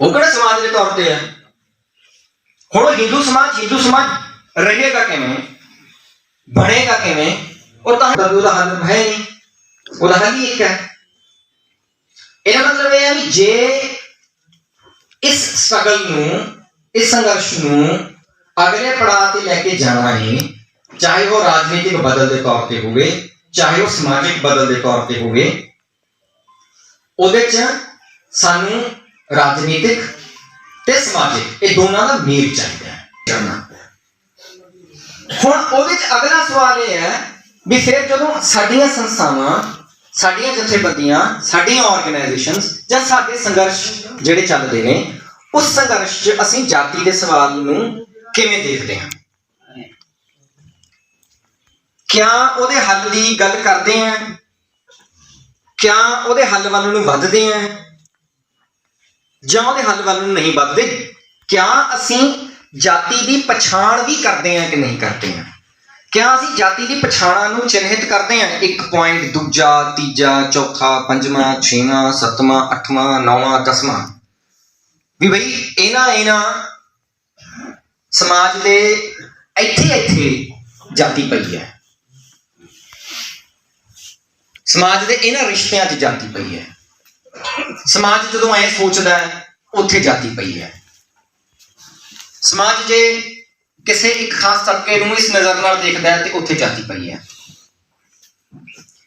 ਉਹ ਕਿਹੜਾ ਸਮਾਜ ਦੇ ਤੌਰ ਤੇ ਹੈ ਹੁਣ ਉਹ ਹਿੰਦੂ ਸਮਾਜ ਹਿੰਦੂ ਸਮਾਜ ਰਹੇਗਾ ਕਿਵੇਂ? ਬਣੇਗਾ ਕਿਵੇਂ? ਉਹ ਤਾਂ ਉਹਦਾ ਹੱਲ ਹੈ ਨਹੀਂ। ਉਹਦਾ ਹੱਲ ਹੀ ਇੱਕ ਹੈ। ਇਹਦਾ ਮਤਲਬ ਇਹ ਹੈ ਵੀ ਜੇ ਇਸ ਸਟਰਗਲ ਨੂੰ, ਇਸ ਸੰਘਰਸ਼ ਨੂੰ ਅਗਲੇ ਪੜਾਅ ਤੇ ਲੈ ਕੇ ਜਾਣਾ ਹੈ, ਚਾਹੇ ਉਹ ਰਾਜਨੀਤਿਕ ਬਦਲ ਦੇ ਤੌਰ ਤੇ ਹੋਵੇ, ਚਾਹੇ ਉਹ ਸਮਾਜਿਕ ਬਦਲ ਦੇ ਤੌਰ ਤੇ ਹੋਵੇ, ਉਹਦੇ ਚ ਸਾਨੂੰ ਰਾਜਨੀਤਿਕ ਤੇ ਸਮਾਜਿਕ, ਇਹ ਦੋਨਾਂ ਦਾ ਮੇਲ ਚਾਹੀਦਾ ਹੈ। ਹੁਣ ਉਹਦੇ ਚ ਅਗਲਾ ਸਵਾਲ ਇਹ ਹੈ ਵੀ ਫਿਰ ਜਦੋਂ ਸਾਡੀਆਂ ਸੰਸਥਾਵਾਂ, ਸਾਡੀਆਂ ਜਥੇਬੰਦੀਆਂ, ਸਾਡੀਆਂ ਆਰਗੇਨਾਈਜੇਸ਼ਨਸ ਜਾਂ ਸਾਡੇ ਸੰਘਰਸ਼ ਜਿਹੜੇ ਚੱਲਦੇ ਨੇ, ਉਸ ਸੰਘਰਸ਼ 'ਚ ਅਸੀਂ ਜਾਤੀ ਦੇ ਸਵਾਲ ਨੂੰ ਕਿਵੇਂ ਦੇਖਦੇ ਹਾਂ? ਕਿਆ ਉਹਦੇ ਹੱਲ ਦੀ ਗੱਲ ਕਰਦੇ ਹਾਂ? ਕਿਆ ਉਹਦੇ ਹੱਲ ਵੱਲ ਨੂੰ ਵੱਧਦੇ ਹਾਂ? ਜਾਂ ਉਹਦੇ ਹੱਲ ਵੱਲ ਨੂੰ ਨਹੀਂ ਵੱਧਦੇ, ਕਿਆ ਅਸੀਂ ਜਾਤੀ ਦੀ ਪਛਾਣ ਵੀ ਕਰਦੇ ਹਾਂ ਕਿ ਨਹੀਂ ਕਰਦੇ ਹਾਂ? ਕਿਆ ਅਸੀਂ ਜਾਤੀ ਦੀ ਪਛਾਣਾਂ ਨੂੰ ਚਿੰਨ੍ਹਿਤ ਕਰਦੇ ਹਾਂ? ਇੱਕ ਪੁਆਇੰਟ ਦੂਜਾ, ਤੀਜਾ, ਚੌਥਾ, ਪੰਜਵਾਂ, ਛੇਵਾਂ, ਸੱਤਵਾਂ, ਅੱਠਵਾਂ, ਨੌਵਾਂ, ਦਸਵਾਂ। ਵੀ ਬਈ ਇਹਨਾਂ ਇਹਨਾਂ ਸਮਾਜ ਦੇ ਇੱਥੇ ਇੱਥੇ ਜਾਤੀ ਪਈ ਹੈ। ਸਮਾਜ ਦੇ ਇਹਨਾਂ ਰਿਸ਼ਤਿਆਂ 'ਚ ਜਾਤੀ ਪਈ ਹੈ। ਸਮਾਜ ਜਦੋਂ ਐ ਸੋਚਦਾ ਹੈ, ਉੱਥੇ ਜਾਤੀ ਪਈ ਹੈ। ਸਮਾਜ ਜੇ ਕਿਸੇ ਇੱਕ ਖਾਸ ਤਬਕੇ ਨੂੰ ਇਸ ਨਜ਼ਰ ਨਾਲ ਦੇਖਦਾ ਹੈ ਤੇ ਉੱਥੇ ਜਾਤੀ ਪਈ ਹੈ।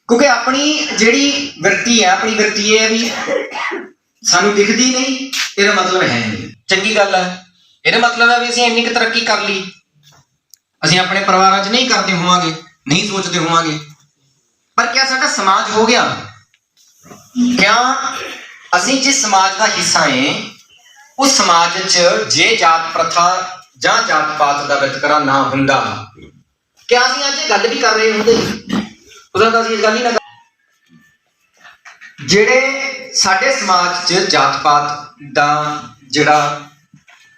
ਕਿਉਂਕਿ ਆਪਣੀ ਜਿਹੜੀ ਵਰਤੀ ਹੈ, ਆਪਣੀ ਵਰਤੀ ਇਹ ਹੈ ਵੀ ਸਾਨੂੰ ਦਿਖਦੀ ਨਹੀਂ, ਇਹਦਾ ਮਤਲਬ ਹੈ ਨਹੀਂ। ਚੰਗੀ ਗੱਲ ਹੈ। ਇਹਦਾ ਮਤਲਬ ਹੈ ਵੀ ਅਸੀਂ ਇੰਨੀ ਕੁ ਤਰੱਕੀ ਕਰ ਲਈ। ਅਸੀਂ ਆਪਣੇ ਪਰਿਵਾਰਾਂ 'ਚ ਨਹੀਂ ਕਰਦੇ ਹੋਵਾਂਗੇ, ਨਹੀਂ ਸੋਚਦੇ ਹੋਵਾਂਗੇ। ਪਰ ਕਿਆ ਸਾਡਾ ਸਮਾਜ ਹੋ ਗਿਆ? ਕਿਆ ਅਸੀਂ ਜਿਸ ਸਮਾਜ ਦਾ ਹਿੱਸਾ ਹੈ ਉਸ ਸਮਾਜ 'ਚ ਜੇ ਜਾਤ ਪ੍ਰਥਾ ਜਾਂ ਜਾਤ ਪਾਤ ਦਾ ਵਿਤਕਰਾ ਨਾ ਹੁੰਦਾ। ਕਿਆ ਅਸੀਂ ਅੱਜ ਇਹ ਗੱਲ ਵੀ ਕਰ ਰਹੇ ਹੁੰਦੇ ਉਦੋਂ ਤਾਂ ਅਸੀਂ ਇਸ ਗੱਲ ਹੀ ਨਾ ਜਿਹੜੇ ਸਾਡੇ ਸਮਾਜ 'ਚ ਜਾਤ ਪਾਤ ਦਾ ਜਿਹੜਾ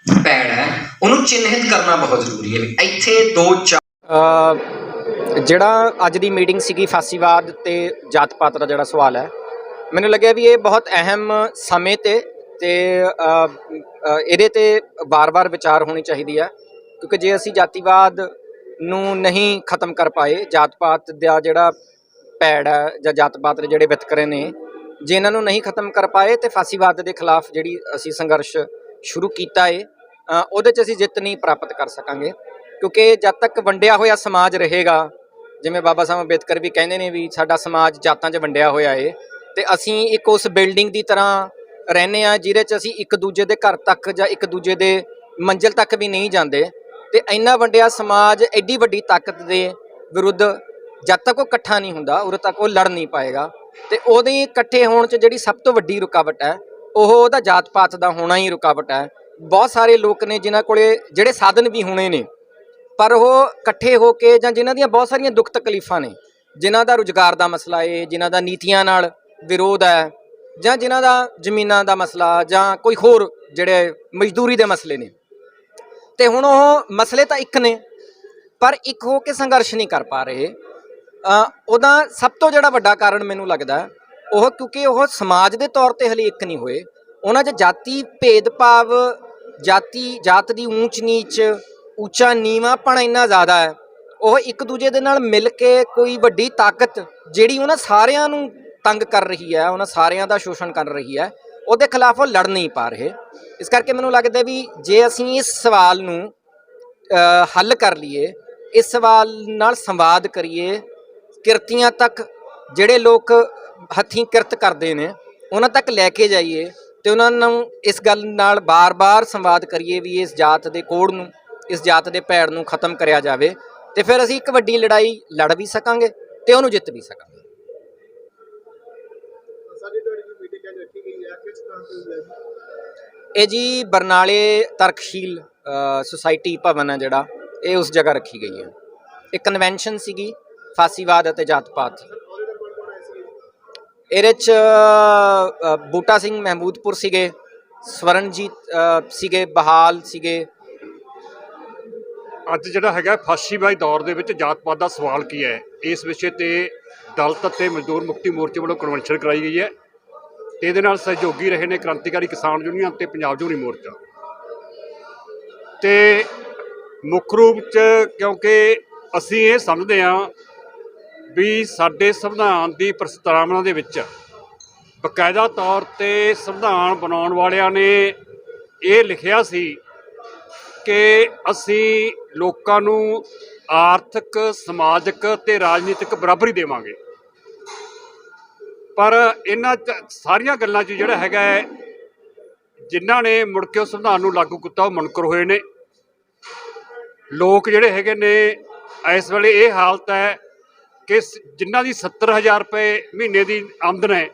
ਪੈੜ ਹੈ ਉਹਨੂੰ ਚਿੰਨ੍ਹਿਤ ਕਰਨਾ ਬਹੁਤ ਜ਼ਰੂਰੀ ਹੈ। ਇੱਥੇ ਦੋ ਚਾਰ ਅ, ਜਿਹੜਾ ਅੱਜ ਦੀ ਮੀਟਿੰਗ ਸੀਗੀ ਫਾਸੀਵਾਦ ਤੇ ਜਾਤ ਪਾਤ ਦਾ ਜਿਹੜਾ ਸਵਾਲ ਹੈ ਮੈਨੂੰ ਲੱਗਿਆ ਵੀ ਇਹ ਬਹੁਤ ਅਹਿਮ ਸਮੇਂ ਤੇ ਤੇ ਇਹਦੇ ਤੇ ਵਾਰ-ਵਾਰ ਵਿਚਾਰ ਹੋਣੀ ਚਾਹੀਦੀ ਹੈ ਕਿਉਂਕਿ ਜੇ ਅਸੀਂ ਜਾਤੀਵਾਦ ਨੂੰ ਨਹੀਂ ਖਤਮ ਕਰ ਪਾਏ ਜਾਤ ਪਾਤ ਦਾ ਜਿਹੜਾ ਪੈੜ ਹੈ ਜਾਂ ਜਾਤ ਪਾਤ ਦੇ ਜਿਹੜੇ ਵਿਤਕਰੇ ਨੇ, ਜੇ ਇਹਨਾਂ ਨੂੰ ਨਹੀਂ ਖਤਮ ਕਰ ਪਾਏ ਤੇ ਫਾਸੀਵਾਦ ਦੇ ਖਿਲਾਫ ਜਿਹੜੀ ਅਸੀਂ ਸੰਘਰਸ਼ ਸ਼ੁਰੂ ਕੀਤਾ ਏ ਉਹਦੇ 'ਚ ਅਸੀਂ ਜਿੱਤ ਨਹੀਂ ਪ੍ਰਾਪਤ ਕਰ ਸਕਾਂਗੇ, ਕਿਉਂਕਿ ਜਦ ਤੱਕ ਵੰਡਿਆ ਹੋਇਆ ਸਮਾਜ ਰਹੇਗਾ, ਜਿਵੇਂ ਬਾਬਾ ਸਾਹਿਬ ਅੰਬੇਦਕਰ ਵੀ ਕਹਿੰਦੇ ਨੇ ਵੀ ਸਾਡਾ ਸਮਾਜ ਜਾਤਾਂ 'ਚ ਵੰਡਿਆ ਹੋਇਆ ਏ ਤੇ ਅਸੀਂ ਇੱਕ ਉਸ ਬਿਲਡਿੰਗ ਦੀ ਤਰ੍ਹਾਂ ਰਹਿੰਦੇ ਆ ਜਿਹਦੇ 'ਚ ਅਸੀਂ ਇੱਕ ਦੂਜੇ ਦੇ ਘਰ ਤੱਕ ਜਾਂ ਇੱਕ ਦੂਜੇ ਦੇ ਮੰਜ਼ਿਲ ਤੱਕ ਵੀ ਨਹੀਂ ਜਾਂਦੇ। ਤੇ ਇੰਨਾ ਵੰਡਿਆ ਸਮਾਜ ਐਡੀ ਵੱਡੀ ਤਾਕਤ ਦੇ ਵਿਰੁੱਧ ਜਦ ਤੱਕ ਉਹ ਇਕੱਠਾ ਨਹੀਂ ਹੁੰਦਾ, ਉਦੋਂ ਤੱਕ ਉਹ ਲੜ ਨਹੀਂ ਪਾਏਗਾ। ਤੇ ਉਹਦੇ ਇਕੱਠੇ ਹੋਣ 'ਚ ਜਿਹੜੀ ਸਭ ਤੋਂ ਵੱਡੀ ਰੁਕਾਵਟ ਹੈ, ਉਹ ਉਹਦਾ ਜਾਤ ਪਾਤ ਦਾ ਹੋਣਾ ਹੀ ਰੁਕਾਵਟ ਹੈ। ਬਹੁਤ ਸਾਰੇ ਲੋਕ ਨੇ ਜਿਨ੍ਹਾਂ ਕੋਲੇ ਜਿਹੜੇ ਸਾਧਨ ਵੀ ਹੋਣੇ ਨੇ, ਪਰ ਉਹ ਇਕੱਠੇ ਹੋ ਕੇ ਜਾਂ ਜਿਨ੍ਹਾਂ ਦੀਆਂ ਬਹੁਤ ਸਾਰੀਆਂ ਦੁੱਖ ਤਕਲੀਫਾਂ ਨੇ, ਜਿਨ੍ਹਾਂ ਦਾ ਰੁਜ਼ਗਾਰ ਦਾ ਮਸਲਾ ਏ, ਜਿਨ੍ਹਾਂ ਦਾ ਨੀਤੀਆਂ ਨਾਲ ਵਿਰੋਧ ਹੈ ਜਾਂ ਜਿਨ੍ਹਾਂ ਦਾ ਜ਼ਮੀਨਾਂ ਦਾ ਮਸਲਾ ਜਾਂ ਕੋਈ ਹੋਰ ਜਿਹੜੇ ਮਜ਼ਦੂਰੀ ਦੇ ਮਸਲੇ ਨੇ। ਤੇ ਹੁਣ ਉਹ ਮਸਲੇ ਤਾਂ ਇੱਕ ਨੇ, ਪਰ ਇੱਕ ਹੋ ਕੇ ਸੰਘਰਸ਼ ਨਹੀਂ ਕਰ ਪਾ ਰਹੇ। ਉਹਦਾ ਸਭ ਤੋਂ ਜਿਹੜਾ ਵੱਡਾ ਕਾਰਨ ਮੈਨੂੰ ਲੱਗਦਾ ਉਹ ਕਿਉਂਕਿ ਉਹ ਸਮਾਜ ਦੇ ਤੌਰ ਤੇ ਹਲੇ ਇੱਕ ਨਹੀਂ ਹੋਏ। ਉਹਨਾਂ 'ਚ ਜਾਤੀ ਭੇਦਭਾਵ, ਜਾਤੀ, ਜਾਤ ਦੀ ਊਂਚ ਨੀਚ, ਉੱਚਾ ਨੀਵਾਂਪਣ ਇੰਨਾ ਜ਼ਿਆਦਾ ਹੈ। ਉਹ ਇੱਕ ਦੂਜੇ ਦੇ ਨਾਲ ਮਿਲ ਕੇ ਕੋਈ ਵੱਡੀ ਤਾਕਤ ਜਿਹੜੀ ਉਹਨਾਂ ਸਾਰਿਆਂ ਨੂੰ ਤੰਗ ਕਰ ਰਹੀ ਹੈ, ਉਹਨਾਂ ਸਾਰਿਆਂ ਦਾ ਸ਼ੋਸ਼ਣ ਕਰ ਰਹੀ ਹੈ, ਉਹਦੇ ਖਿਲਾਫ ਉਹ ਲੜ ਨਹੀਂ ਪਾ ਰਹੇ। ਇਸ ਕਰਕੇ ਮੈਨੂੰ ਲੱਗਦਾ ਵੀ ਜੇ ਅਸੀਂ ਇਸ ਸਵਾਲ ਨੂੰ ਹੱਲ ਕਰ ਲਈਏ, ਇਸ ਸਵਾਲ ਨਾਲ ਸੰਵਾਦ ਕਰੀਏ, ਕਿਰਤੀਆਂ ਤੱਕ ਜਿਹੜੇ ਲੋਕ ਹੱਥੀਂ ਕਿਰਤ ਕਰਦੇ ਨੇ, ਉਹਨਾਂ ਤੱਕ ਲੈ ਕੇ ਜਾਈਏ ਤੇ ਉਹਨਾਂ ਨੂੰ ਇਸ ਗੱਲ ਨਾਲ ਬਾਰ-ਬਾਰ ਸੰਵਾਦ ਕਰੀਏ ਵੀ ਇਸ ਜਾਤ ਦੇ ਕੋੜ ਨੂੰ, ਇਸ ਜਾਤ ਦੇ ਭੈੜ ਨੂੰ ਖਤਮ ਕਰਿਆ ਜਾਵੇ ਤੇ ਫਿਰ ਅਸੀਂ ਇੱਕ ਵੱਡੀ ਲੜਾਈ ਲੜ ਵੀ ਸਕਾਂਗੇ ਤੇ ਉਹਨੂੰ ਜਿੱਤ ਵੀ ਸਕਾਂਗੇ ਸਾਡੀ ਤੁਹਾਡੀ ਜੋ ਮੀਟਿੰਗ ਅੱਜ ਰੱਖੀ ਗਈ ਹੈ ਕਿਸ ਤਰ੍ਹਾਂ ਦੀ ਹੋਈ ਹੈ ਇਹ ਜੀ ਬਰਨਾਲੇ ਤਰਕਸ਼ੀਲ ਸੁਸਾਇਟੀ ਭਵਨ ਹੈ ਜਿਹੜਾ, ਇਹ ਉਸ ਜਗ੍ਹਾ ਰੱਖੀ ਗਈ ਹੈ। ਇਹ ਕਨਵੈਨਸ਼ਨ ਸੀਗੀ, ਫਾਸੀਵਾਦ ਅਤੇ ਜਾਤ ਪਾਤ ਇਹਦੇ ਚ ਬੂਟਾ ਸਿੰਘ ਮਹਿਮੂਦਪੁਰ ਸੀਗੇ, ਸਵਰਨਜੀਤ ਸੀਗੇ, ਬਹਾਲ ਸੀਗੇ। ਅੱਜ ਜਿਹੜਾ ਹੈਗਾ ਫਾਸ਼ੀਵਾਦੀ ਦੌਰ ਦੇ ਵਿੱਚ ਜਾਤ ਪਾਤ ਦਾ ਸਵਾਲ ਕੀ ਹੈ? ਇਸ ਵਿਸ਼ੇ ਤੇ ਦਲਿਤ ਅਤੇ ਮਜ਼ਦੂਰ ਮੁਕਤੀ ਮੋਰਚੇ ਵੱਲੋਂ ਕਨਵੈਨਸ਼ਨ ਕਰਾਈ ਗਈ ਹੈ। ਤੇ ਇਹਦੇ ਨਾਲ ਸਹਿਯੋਗੀ ਰਹੇ ਨੇ ਕ੍ਰਾਂਤੀਕਾਰੀ ਕਿਸਾਨ ਯੂਨੀਅਨ ਤੇ ਪੰਜਾਬ ਜਮਹੂਰੀ ਮੋਰਚਾ। ਤੇ ਮੁੱਖ ਰੂਪ ਚ ਕਿਉਂਕਿ ਅਸੀਂ ਇਹ ਸਮਝਦੇ ਹਾਂ ਵੀ ਸਾਡੇ ਸੰਵਿਧਾਨ ਦੀ ਪ੍ਰਸਤਾਵਨਾ ਦੇ ਵਿੱਚ ਬਕਾਇਦਾ ਤੌਰ ਤੇ ਸੰਵਿਧਾਨ ਬਣਾਉਣ ਵਾਲਿਆਂ ਨੇ ਇਹ ਲਿਖਿਆ ਸੀ ਕਿ ਅਸੀਂ ਲੋਕਾਂ ਨੂੰ ਆਰਥਿਕ, ਸਮਾਜਿਕ ਤੇ ਰਾਜਨੀਤਿਕ ਬਰਾਬਰੀ ਦੇਵਾਂਗੇ। ਪਰ ਇਹਨਾਂ 'ਚ ਸਾਰੀਆਂ ਗੱਲਾਂ 'ਚ ਜਿਹੜਾ ਹੈਗਾ ਹੈ, ਜਿਨ੍ਹਾਂ ਨੇ ਮੁੜ ਕੇ ਉਸ ਸੰਵਿਧਾਨ ਨੂੰ ਲਾਗੂ ਕੀਤਾ ਉਹ ਮੁਨਕਰ ਹੋਏ ਨੇ। ਲੋਕ ਜਿਹੜੇ ਹੈਗੇ ਨੇ ਇਸ ਵੇਲੇ ਇਹ ਹਾਲਤ ਹੈ ਕਿ ਸ- ਜਿਨ੍ਹਾਂ ਦੀ 70000 ਰੁਪਏ ਮਹੀਨੇ ਦੀ ਆਮਦਨ ਹੈ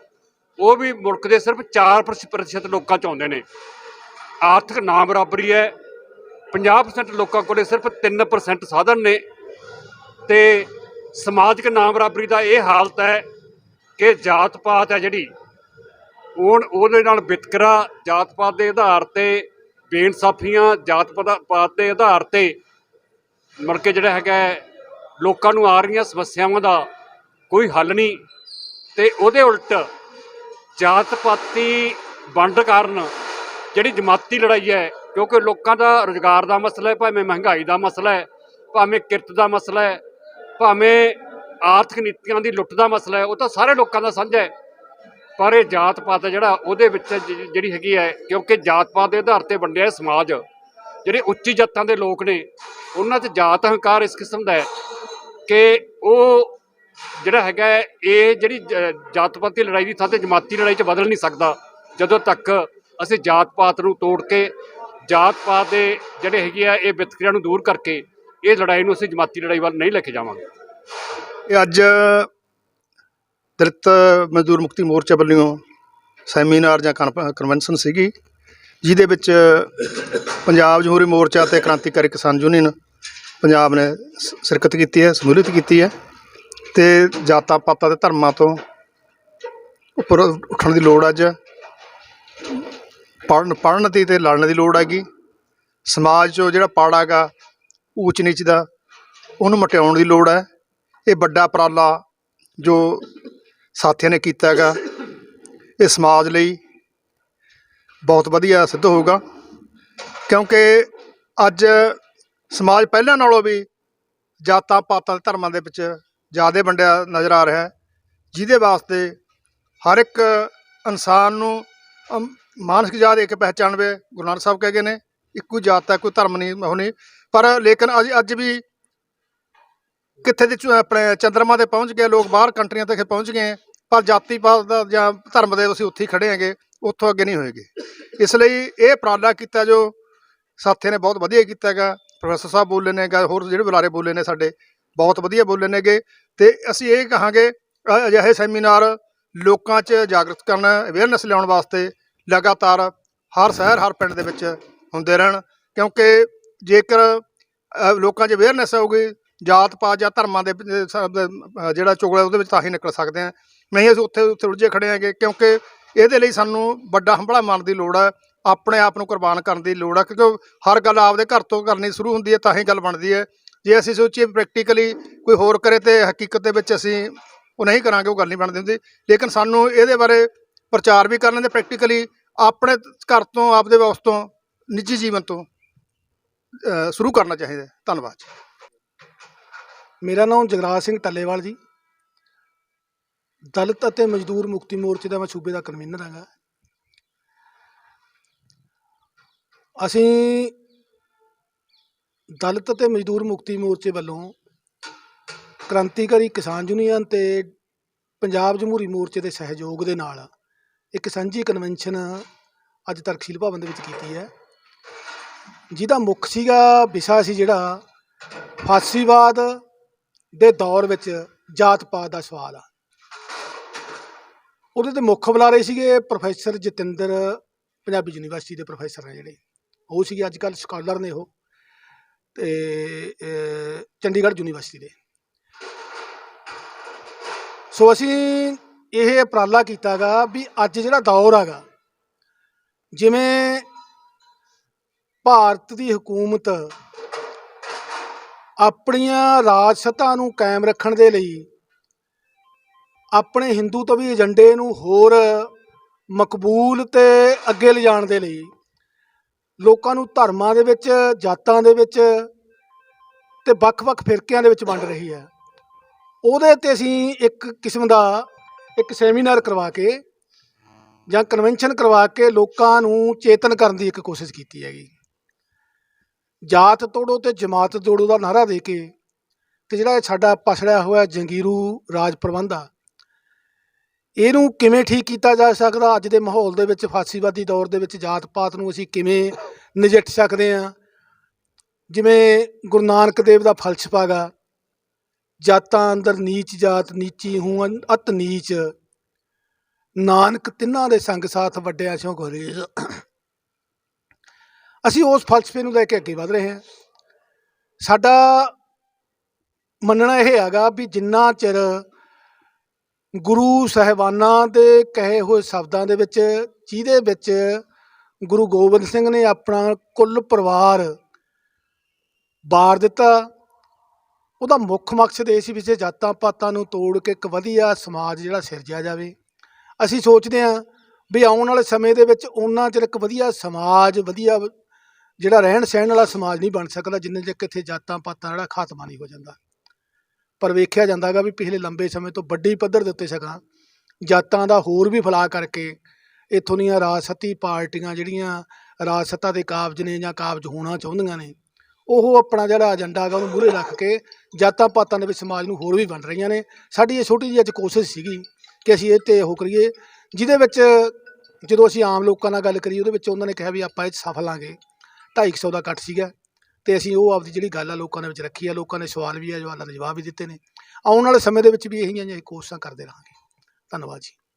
ਉਹ ਵੀ ਮੁਲਕ ਦੇ ਸਿਰਫ 4% ਪ੍ਰਤੀਸ਼ਤ ਲੋਕਾਂ ਚ ਆਉਂਦੇ ਨੇ। ਆਰਥਿਕ ਨਾ ਬਰਾਬਰੀ ਹੈ 50% ਲੋਕਾਂ ਕੋਲੇ ਸਿਰਫ 3% ਸਾਧਨ ਨੇ ਤੇ ਸਮਾਜਿਕ ਨਾ ਬਰਾਬਰੀ ਦਾ ਇਹ ਹਾਲਤ ਹੈ ਕਿ ਜਾਤ ਪਾਤ ਹੈ ਜਿਹੜੀ, ਉਹ ਉਹਦੇ ਨਾਲ ਵਿਤਕਰਾ ਜਾਤ ਪਾਤ ਦੇ ਆਧਾਰ ਤੇ, ਬੇਇਨਸਾਫੀਆਂ ਜਾਤ ਪਾਤ ਦੇ ਆਧਾਰ ਤੇ ਮੁੜ ਕੇ ਜਿਹੜਾ ਹੈਗਾ ਲੋਕਾਂ ਨੂੰ ਆ ਰਹੀਆਂ ਸਮੱਸਿਆਵਾਂ ਦਾ ਕੋਈ ਹੱਲ ਨਹੀਂ ਤੇ ਉਹਦੇ ਉਲਟ ਜਾਤ ਪਾਤੀ ਵੰਡ ਕਾਰਨ ਜਿਹੜੀ ਜਮਾਤੀ ਲੜਾਈ ਹੈ, ਕਿਉਂਕਿ ਲੋਕਾਂ ਦਾ ਰੋਜ਼ਗਾਰ ਦਾ ਮਸਲਾ ਹੈ, ਭਾਵੇਂ ਮਹਿੰਗਾਈ ਦਾ ਮਸਲਾ ਹੈ, ਭਾਵੇਂ ਕਿਰਤ ਦਾ ਮਸਲਾ ਹੈ, ਭਾਵੇਂ ਆਰਥਿਕ ਨੀਤੀਆਂ ਦੀ ਲੁੱਟ ਦਾ ਮਸਲਾ ਹੈ, ਉਹ ਤਾਂ ਸਾਰੇ ਲੋਕਾਂ ਦਾ ਸਾਂਝਾ ਹੈ। ਪਰ ਇਹ ਜਾਤ ਪਾਤ ਜਿਹੜਾ, ਉਹਦੇ ਵਿੱਚ ਜਿਹੜੀ ਹੈਗੀ ਹੈ, ਕਿਉਂਕਿ ਜਾਤ ਪਾਤ ਦੇ ਆਧਾਰ ਤੇ ਵੰਡਿਆ ਇਹ ਸਮਾਜ। ਜਿਹੜੇ ਉੱਚੀ ਜਾਤਾਂ ਦੇ ਲੋਕ ਨੇ, ਉਹਨਾਂ 'ਚ ਜਾਤ ਹੰਕਾਰ ਇਸ ਕਿਸਮ ਦਾ ਹੈ ਕਿ ਉਹ ਜਿਹੜਾ ਹੈਗਾ ਇਹ ਜਿਹੜੀ ਜ- ਜਾਤ ਪਾਤ ਦੀ ਲੜਾਈ ਦੀ ਥਾਂ ਤੇ ਜਮਾਤੀ ਲੜਾਈ 'ਚ ਬਦਲ ਨਹੀਂ ਸਕਦਾ। ਜਦੋਂ ਤੱਕ ਅਸੀਂ ਜਾਤ ਪਾਤ ਨੂੰ ਤੋੜ ਕੇ, ਜਾਤ ਪਾਤ ਦੇ ਜਿਹੜੇ ਹੈਗੇ ਆ, ਇਹ ਵਿਤਕਰਿਆਂ ਨੂੰ ਦੂਰ ਕਰਕੇ, ਇਹ ਲੜਾਈ ਨੂੰ ਅਸੀਂ ਜਮਾਤੀ ਲੜਾਈ ਵੱਲ ਨਹੀਂ ਲੈ ਕੇ ਜਾਵਾਂਗੇ। ਇਹ ਅੱਜ ਦਲਿਤ ਮਜ਼ਦੂਰ ਮੁਕਤੀ ਮੋਰਚਾ ਵੱਲੋਂ ਸੈਮੀਨਾਰ ਜਾਂ ਕਨਫ- ਕਨਵੈਨਸ਼ਨ ਸੀਗੀ, ਜਿਹਦੇ ਵਿੱਚ ਪੰਜਾਬ ਜਮਹੂਰੀ ਮੋਰਚਾ ਤੇ ਕ੍ਰਾਂਤੀਕਾਰੀ ਕਿਸਾਨ ਯੂਨੀਅਨ ਪੰਜਾਬ ਨੇ ਸ- ਸ਼ਿਰਕਤ ਕੀਤੀ ਹੈ ਸਮੂਲੀਅਤ ਕੀਤੀ ਹੈ ਤੇ ਜਾਤਾਂ ਪਾਤਾਂ ਤੇ ਧਰਮਾਂ ਤੋਂ ਉੱਪਰ ਉੱਠਣ ਦੀ ਲੋੜ ਅੱਜ। ਪੜ੍ਹਨ ਪੜ੍ਹਨ ਦੀ ਤੇ ਲੜਨ ਦੀ ਲੋੜ ਹੈਗੀ। ਸਮਾਜ 'ਚੋਂ ਜਿਹੜਾ ਪਾੜਾ ਗਾ ਊਚ ਨੀਚ ਦਾ, ਉਹਨੂੰ ਮਟਿਆਉਣ ਦੀ ਲੋੜ ਹੈ। ਇਹ ਵੱਡਾ ਉਪਰਾਲਾ ਜੋ ਸਾਥੀਆਂ ਨੇ ਕੀਤਾ ਹੈਗਾ ਇਹ ਸਮਾਜ ਲਈ ਬਹੁਤ ਵਧੀਆ ਸਿੱਧ ਹੋਊਗਾ। ਕਿਉਂਕਿ ਅੱਜ ਸਮਾਜ ਪਹਿਲਾਂ ਨਾਲੋਂ ਵੀ ਜਾਤਾਂ ਪਾਤਾਂ ਤੇ ਧਰਮਾਂ ਦੇ ਵਿੱਚ ਜ਼ਿਆਦਾ ਵੰਡਿਆ ਨਜ਼ਰ ਆ ਰਿਹਾ ਹੈ ਜਿਹਦੇ ਵਾਸਤੇ ਹਰ ਇੱਕ ਇਨਸਾਨ ਨੂੰ ਅਮ, ਮਾਨਸਿਕ ਜਾਤ ਇੱਕ ਪਹਿਚਾਣਵੇ ਗੁਰੂ ਨਾਨਕ ਸਾਹਿਬ ਕਹਿ ਗਏ ਨੇ ਇੱਕੋ ਜਾਤ ਹੈ ਕੋਈ ਧਰਮ ਨਹੀਂ ਉਹ ਨਹੀਂ। ਪਰ ਲੇਕਿਨ ਅੱਜ ਅੱਜ ਵੀ ਕਿੱਥੇ ਦੀ ਚ- ਆਪਣੇ ਚੰਦਰਮਾ ਤੇ ਪਹੁੰਚ ਗਏ ਲੋਕ ਬਾਹਰ ਕੰਟਰੀਆਂ ਤੱਕ ਪਹੁੰਚ ਗਏ ਪਰ ਜਾਤੀ ਪਾਤ ਦਾ ਜਾਂ ਧਰਮ ਦੇ ਅਸੀਂ ਉੱਥੇ ਹੀ ਖੜੇ ਹੈਗੇ ਉੱਥੋਂ ਅੱਗੇ ਨਹੀਂ ਹੋਏਗੇ। ਇਸ ਲਈ ਇਹ ਉਪਰਾਲਾ ਕੀਤਾ ਜੋ ਸਾਥੀਆਂ ਨੇ ਬਹੁਤ ਵਧੀਆ ਕੀਤਾ ਹੈਗਾ ਪ੍ਰੋਫੈਸਰ ਸਾਹਿਬ ਬੋਲੇ ਨੇ ਗਾ ਹੋਰ ਜਿਹੜੇ ਬੁਲਾਰੇ ਬੋਲੇ ਨੇ ਸਾਡੇ ਬਹੁਤ ਵਧੀਆ ਬੋਲੇ ਨੇਗੇ ਤੇ ਅਸੀਂ ਇਹ ਕਹਾਂਗੇ ਅ- ਅਜਿਹੇ ਸੈਮੀਨਾਰ ਲੋਕਾਂ 'ਚ ਜਾਗਰਤ ਕਰਨ ਅਵੇਅਰਨੈਸ ਲਿਆਉਣ ਵਾਸਤੇ ਲਗਾਤਾਰ ਹਰ ਸ਼ਹਿਰ ਹਰ ਪਿੰਡ ਦੇ ਵਿੱਚ ਹੁੰਦੇ ਰਹਿਣ ਕਿਉਂਕਿ ਜੇਕਰ ਅ, ਲੋਕਾਂ 'ਚ ਅਵੇਅਰਨੈਸ ਆਊਗੀ ਜਾਤ ਪਾਤ ਜਾਂ ਧਰਮਾਂ ਦੇ ਵਿੱਚ ਸਭ ਦਾ, ਜਿਹੜਾ ਚੁਗਲਾ ਉਹਦੇ ਵਿੱਚ ਤਾਂ ਹੀ ਨਿਕਲ ਸਕਦੇ ਆ। ਨਹੀਂ ਅਸੀਂ ਉੱਥੇ ਉੱਥੇ ਉਲਝੇ ਖੜੇ ਹੈਗੇ ਕਿਉਂਕਿ ਇਹਦੇ ਲਈ ਸਾਨੂੰ ਵੱਡਾ ਹੰਭਲਾ ਮੰਨ ਦੀ ਲੋੜ ਹੈ ਆਪਣੇ ਆਪ ਨੂੰ ਕੁਰਬਾਨ ਕਰਨ ਦੀ ਲੋੜ ਹੈ ਕਿਉਂਕਿ ਹਰ ਗੱਲ ਆਪਦੇ ਘਰ ਤੋਂ ਕਰਨੀ ਸ਼ੁਰੂ ਹੁੰਦੀ ਹੈ ਤਾਂ ਹੀ ਗੱਲ ਬਣਦੀ ਹੈ ਜੇ ਅਸੀਂ ਸੋਚੀਏ ਪ੍ਰੈਕਟੀਕਲੀ ਕੋਈ ਹੋਰ ਕਰੇ ਤੇ ਹਕੀਕਤ ਦੇ ਵਿੱਚ ਅਸੀਂ ਉਹ ਨਹੀਂ ਕਰਾਂਗੇ ਉਹ ਗੱਲ ਨਹੀਂ ਬਣਦੀ ਹੁੰਦੀ। ਲੇਕਿਨ ਸਾਨੂੰ ਇਹਦੇ ਬਾਰੇ ਪ੍ਰਚਾਰ ਵੀ ਕਰਨਾ ਤੇ ਪ੍ਰੈਕਟੀਕਲੀ ਆਪਣੇ ਘਰ ਤੋਂ ਆਪਦੇ ਉਸ ਤੋਂ ਨਿੱਜੀ ਜੀਵਨ ਤੋਂ ਸ਼ੁਰੂ ਕਰਨਾ ਚਾਹੀਦਾ ਧੰਨਵਾਦ ਜੀ। ਮੇਰਾ ਨਾਮ ਜਗਰਾਜ ਸਿੰਘ ਟੱਲੇਵਾਲ ਜੀ। ਦਲਿਤ ਅਤੇ ਮਜ਼ਦੂਰ ਮੁਕਤੀ ਮੋਰਚੇ ਦਾ ਮੈਂ ਸੂਬੇ ਦਾ ਕਨਵੀਨਰ ਹਾਂਗਾ। ਅਸੀਂ ਦਲਿਤ ਅਤੇ ਮਜ਼ਦੂਰ ਮੁਕਤੀ ਮੋਰਚੇ ਵੱਲੋਂ ਕ੍ਰਾਂਤੀਕਾਰੀ ਕਿਸਾਨ ਯੂਨੀਅਨ ਤੇ ਪੰਜਾਬ ਜਮਹੂਰੀ ਮੋਰਚੇ ਦੇ ਸਹਿਯੋਗ ਦੇ ਨਾਲ ਇੱਕ ਸਾਂਝੀ ਕਨਵੈਨਸ਼ਨ ਅੱਜ ਤਰਕਸ਼ੀਲ ਭਵਨ ਦੇ ਵਿੱਚ ਕੀਤੀ ਹੈ। ਜਿਹਦਾ ਮੁੱਖ ਸੀਗਾ, ਵਿਸ਼ਾ ਸੀ ਜਿਹੜਾ ਫਾਸੀਵਾਦ ਦੇ ਦੌਰ ਵਿੱਚ ਜਾਤ ਪਾਤ ਦਾ ਸਵਾਲ ਆ। ਉਹਦੇ ਤੇ ਮੁੱਖ ਬੁਲਾਰੇ ਸੀਗੇ ਪ੍ਰੋਫੈਸਰ ਜਤਿੰਦਰ, ਪੰਜਾਬੀ ਯੂਨੀਵਰਸਿਟੀ ਦੇ ਪ੍ਰੋਫੈਸਰ ਨੇ ਜਿਹੜੇ। ਉਹ ਸੀਗੇ ਅੱਜ ਕੱਲ੍ਹ ਸਕਾਲਰ ਨੇ ਉਹ ਤੇ ਚੰਡੀਗੜ੍ਹ ਯੂਨੀਵਰਸਿਟੀ ਦੇ। ਸੋ ਅਸੀਂ ਇਹ ਉਪਰਾਲਾ ਕੀਤਾਗਾ ਵੀ ਅੱਜ ਜਿਹੜਾ ਦੌਰ ਹੈਗਾ ਜਿਵੇਂ ਭਾਰਤ ਦੀ ਹਕੂਮਤ ਆਪਣੀਆਂ ਰਾਜ ਸੱਤਾ ਨੂੰ ਕਾਇਮ ਰੱਖਣ ਦੇ ਲਈ, ਆਪਣੇ ਹਿੰਦੂ ਤਵੀ ਏਜੰਡੇ ਨੂੰ ਹੋਰ ਮਕਬੂਲ ਤੇ ਅੱਗੇ ਲਿਜਾਣ ਦੇ ਲਈ, ਲੋਕਾਂ ਨੂੰ ਧਰਮਾਂ ਦੇ ਵਿੱਚ, ਜਾਤਾਂ ਦੇ ਵਿੱਚ ਤੇ ਵੱਖ-ਵੱਖ ਫਿਰਕਿਆਂ ਦੇ ਵਿੱਚ ਵੰਡ ਰਹੀ ਹੈ। ਉਹਦੇ ਤੇ ਅਸੀਂ ਇੱਕ ਕਿਸਮ ਦਾ ਇੱਕ ਸੈਮੀਨਾਰ ਕਰਵਾ ਕੇ ਜਾਂ ਕਨਵੈਨਸ਼ਨ ਕਰਵਾ ਕੇ ਲੋਕਾਂ ਨੂੰ ਚੇਤਨ ਕਰਨ ਦੀ ਇੱਕ ਕੋਸ਼ਿਸ਼ ਕੀਤੀ ਹੈਗੀ। ਜਾਤ ਤੋੜੋ ਤੇ ਜਮਾਤ ਤੋੜੋ ਦਾ ਨਾਰਾ ਦੇ ਕੇ ਤੇ ਜਿਹੜਾ ਇਹ ਸਾਡਾ ਪਛੜਿਆ ਹੋਇਆ ਜੰਗੀਰੂ ਰਾਜ ਪ੍ਰਬੰਧ ਆ, ਇਹਨੂੰ ਕਿਵੇਂ ਠੀਕ ਕੀਤਾ ਜਾ ਸਕਦਾ? ਅੱਜ ਦੇ ਮਾਹੌਲ ਦੇ ਵਿੱਚ ਫਾਸੀਵਾਦੀ ਦੌਰ ਦੇ ਵਿੱਚ ਜਾਤ ਪਾਤ ਨੂੰ ਅਸੀਂ ਕਿਵੇਂ ਨਜਿੱਠ ਸਕਦੇ ਹਾਂ? ਜਿਵੇਂ ਗੁਰੂ ਨਾਨਕ ਦੇਵ ਦਾ ਫਲਸਫਾ ਗਾ, ਜਾਤਾਂ ਅੰਦਰ ਨੀਚ ਜਾਤ, ਨੀਚੀ ਹੂੰ ਅਤ ਨੀਚ ਨਾਨਕ ਤਿੰਨਾਂ ਦੇ ਸੰਗ ਸਾਥ ਵੱਡਿਆਂ ਸਿਓ ਗੁਰੇਜ਼। ਅਸੀਂ ਉਸ ਫਲਸਫੇ ਨੂੰ ਲੈ ਕੇ ਅੱਗੇ ਵਧ ਰਹੇ ਹਾਂ। ਸਾਡਾ ਮੰਨਣਾ ਇਹ ਹੈਗਾ ਵੀ ਜਿੰਨਾ ਚਿਰ ਗੁਰੂ ਸਾਹਿਬਾਨਾਂ ਦੇ ਕਹੇ ਹੋਏ ਸ਼ਬਦਾਂ ਦੇ ਵਿੱਚ, ਜਿਹਦੇ ਵਿੱਚ ਗੁਰੂ ਗੋਬਿੰਦ ਸਿੰਘ ਨੇ ਆਪਣਾ ਕੁੱਲ ਪਰਿਵਾਰ ਬਾਰ ਦਿੱਤਾ, ਉਹਦਾ ਮੁੱਖ ਮਕਸਦ ਇਹ ਸੀ ਵੀ ਜੇ ਜਾਤਾਂ ਪਾਤਾਂ ਨੂੰ ਤੋੜ ਕੇ ਇੱਕ ਵਧੀਆ ਸਮਾਜ ਜਿਹੜਾ ਸਿਰਜਿਆ ਜਾਵੇ। ਅਸੀਂ ਸੋਚਦੇ ਹਾਂ ਵੀ ਆਉਣ ਵਾਲੇ ਸਮੇਂ ਦੇ ਵਿੱਚ ਉਹਨਾਂ ਚਿਰ ਇੱਕ ਵਧੀਆ ਸਮਾਜ, ਵਧੀਆ ਜਿਹੜਾ ਰਹਿਣ ਸਹਿਣ ਵਾਲਾ ਸਮਾਜ ਨਹੀਂ ਬਣ ਸਕਦਾ, ਜਿੰਨੇ ਚਿਰ ਕਿੱਥੇ ਜਾਤਾਂ ਪਾਤਾਂ ਜਿਹੜਾ ਖਾਤਮਾ ਨਹੀਂ ਹੋ ਜਾਂਦਾ। ਪਰ ਵੇਖਿਆ ਜਾਂਦਾਗਾ ਵੀ ਪਿਛਲੇ ਲੰਬੇ ਸਮੇਂ ਤੋਂ ਵੱਡੀ ਪੱਧਰ ਦੇ ਉੱਤੇ ਸਕਾਂ ਜਾਤਾਂ ਦਾ ਹੋਰ ਵੀ ਫੈਲਾਅ ਕਰਕੇ ਇੱਥੋਂ ਦੀਆਂ ਰਾਜਸਤੀ ਪਾਰਟੀਆਂ ਜਿਹੜੀਆਂ ਰਾਜ ਸੱਤਾ ਦੇ ਕਾਬਜ ਨੇ ਜਾਂ ਕਾਬਜ ਹੋਣਾ ਚਾਹੁੰਦੀਆਂ ਨੇ, ਉਹ ਆਪਣਾ ਜਿਹੜਾ ਏਜੰਡਾ ਹੈਗਾ ਉਹਨੂੰ ਮੂਹਰੇ ਰੱਖ ਕੇ ਜਾਤਾਂ ਪਾਤਾਂ ਦੇ ਵਿੱਚ ਸਮਾਜ ਨੂੰ ਹੋਰ ਵੀ ਬਣ ਰਹੀਆਂ ਨੇ। ਸਾਡੀ ਇਹ ਛੋਟੀ ਜਿਹੀ ਅੱਜ ਕੋਸ਼ਿਸ਼ ਸੀਗੀ ਕਿ ਅਸੀਂ ਇਹ ਤੇ ਉਹ ਕਰੀਏ, ਜਿਹਦੇ ਵਿੱਚ ਜਦੋਂ ਅਸੀਂ ਆਮ ਲੋਕਾਂ ਨਾਲ ਗੱਲ ਕਰੀ ਉਹਦੇ ਵਿੱਚ ਉਹਨਾਂ ਨੇ ਕਿਹਾ ਵੀ ਆਪਾਂ ਇਹ 'ਚ ਸਫਲ ਆਂਗੇ। 250 ਦਾ ਕੱਟ ਸੀਗਾ। ਤੇ ਅਸੀਂ ਉਹ ਆਪਦੀ ਜਿਹੜੀ ਗੱਲ ਆ ਲੋਕਾਂ ਦੇ ਵਿੱਚ ਰੱਖੀ ਆ, ਲੋਕਾਂ ਨੇ ਸਵਾਲ ਵੀ ਆ ਜਵਾਲਾਂ ਦੇ ਜਵਾਬ ਵੀ ਦਿੱਤੇ ਨੇ। ਆਉਣ ਵਾਲੇ ਸਮੇਂ ਦੇ ਵਿੱਚ ਵੀ ਇਹੀਆਂ ਜਿਹੀਆਂ ਕੋਸ਼ਿਸ਼ਾਂ ਕਰਦੇ ਰਹਾਂਗੇ। ਧੰਨਵਾਦ ਜੀ।